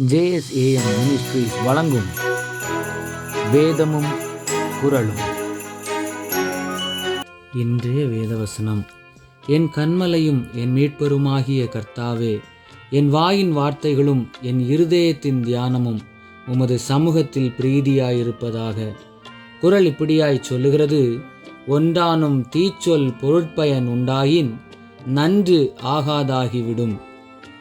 JSAM ministries வழங்கும் வேதமும் குரலும் இன்றைய வேதவசனம். என் கண்மலையும் என் மீட்பருமாகிய கர்த்தாவே என் வாயின் வார்த்தைகளும் என் இருதயத்தின் தியானமும் உமது சமூகத்தில் பிரீதியாயிருப்பதாக குரல் இப்படியாய் சொல்லுகிறது. ஒன்றானும் தீச்சொல் பொருட்பயன் உண்டாயின் நன்று ஆகாதாகிவிடும்.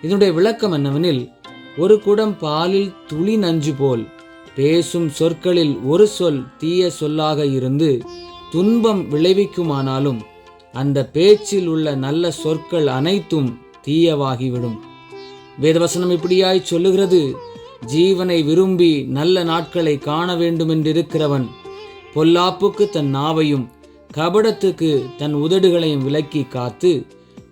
இதனுடைய விளக்கம் என்னவெனில் ஒரு குடம் பாலில் துளி நஞ்சு போல். பேசும் சொற்களில் ஒரு சொல் தீய சொல்லாக இருந்து துன்பம் விளைவிக்குமானாலும் அந்த பேச்சில் உள்ள நல்ல சொற்கள் அனைத்தும் தீயவாகிவிடும். வேதவசனம் இப்படியாய் சொல்லுகிறது ஜீவனை விரும்பி நல்ல நாட்களை காண வேண்டுமென்றிருக்கிறவன் பொல்லாப்புக்கு தன் நாவையும் கபடத்துக்கு தன் உதடுகளையும் விலக்கி காத்து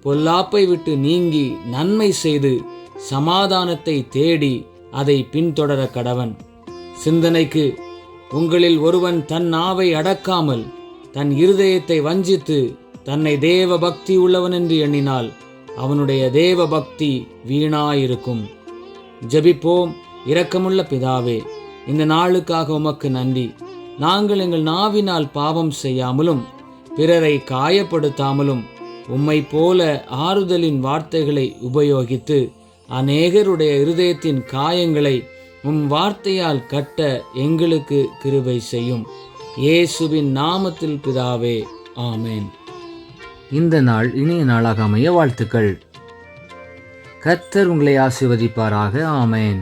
பொல்லாப்பை விட்டு நீங்கி நன்மை செய்து சமாதானத்தை தேடி அதை பின்தொடர கடவன். சிந்தனைக்கு உங்களில் ஒருவன் தன் நாவை அடக்காமல் தன் இருதயத்தை வஞ்சித்து தன்னை தேவ பக்தி உள்ளவன் என்று எண்ணினால் அவனுடைய தேவ பக்தி வீணாயிருக்கும். ஜெபிப்போம் இரக்கமுள்ள பிதாவே இந்த நாளுக்காக உமக்கு நன்றி. நாங்கள் எங்கள் நாவினால் பாவம் செய்யாமலும் பிறரை காயப்படுத்தாமலும் உம்மை போல ஆறுதலின் வார்த்தைகளை உபயோகித்து அநேகருடைய இருதயத்தின் காயங்களை உம் வார்த்தையால் கட்ட எங்களுக்கு கிருபை செய்யும். இயேசுவின் நாமத்தில் பிதாவே ஆமேன். இந்த நாள் இனிய நாளாக அமைய வாழ்த்துக்கள். கர்த்தர் உங்களை ஆசிர்வதிப்பாராக ஆமேன்.